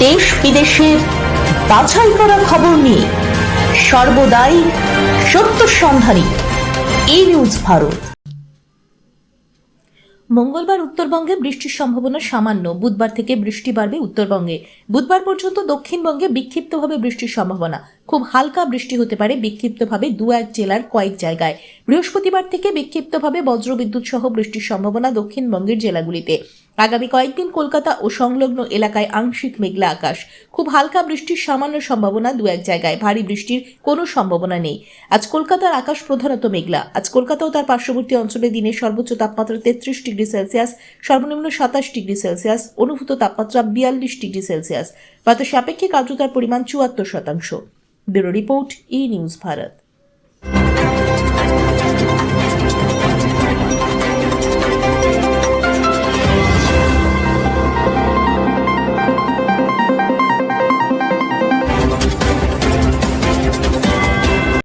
দেশ বিদেশের বাছাই করা খবর নিয়ে সর্বদাই সত্য সন্ধানী। এই নিউজ ভারত। মঙ্গলবার উত্তরবঙ্গে বৃষ্টির সম্ভাবনা সামান্য। বুধবার থেকে বৃষ্টি বাড়বে উত্তরবঙ্গে। বুধবার পর্যন্ত দক্ষিণবঙ্গে বিক্ষিপ্তভাবে বৃষ্টির সম্ভাবনা। খুব হালকা বৃষ্টি হতে পারে বিক্ষিপ্তভাবে দু এক জেলার কয়েক জায়গায়। বৃহস্পতিবার থেকে বিক্ষিপ্তভাবে বজ্রবিদ্যুৎ সহ বৃষ্টির সম্ভাবনা দক্ষিণবঙ্গের জেলাগুলিতে। আগামী কয়েকদিন কলকাতা ও সংলগ্ন এলাকায় আংশিক মেঘলা আকাশ। খুব হালকা বৃষ্টির সামান্য সম্ভাবনা দু এক জায়গায়। ভারী বৃষ্টির কোনো সম্ভাবনা নেই। আজ কলকাতার আকাশ প্রধানত মেঘলা। আজ কলকাতা ও তার পার্শ্ববর্তী অঞ্চলে দিনের সর্বোচ্চ তাপমাত্রা তেত্রিশ ডিগ্রি সেলসিয়াস, সর্বনিম্ন সাতাশ ডিগ্রি সেলসিয়াস, অনুভূত তাপমাত্রা বিয়াল্লিশ ডিগ্রি সেলসিয়াস। বাতাসে আপেক্ষিক আর্দ্রতার পরিমাণ চুয়াত্তর শতাংশ। Bureau report, E news Bharat.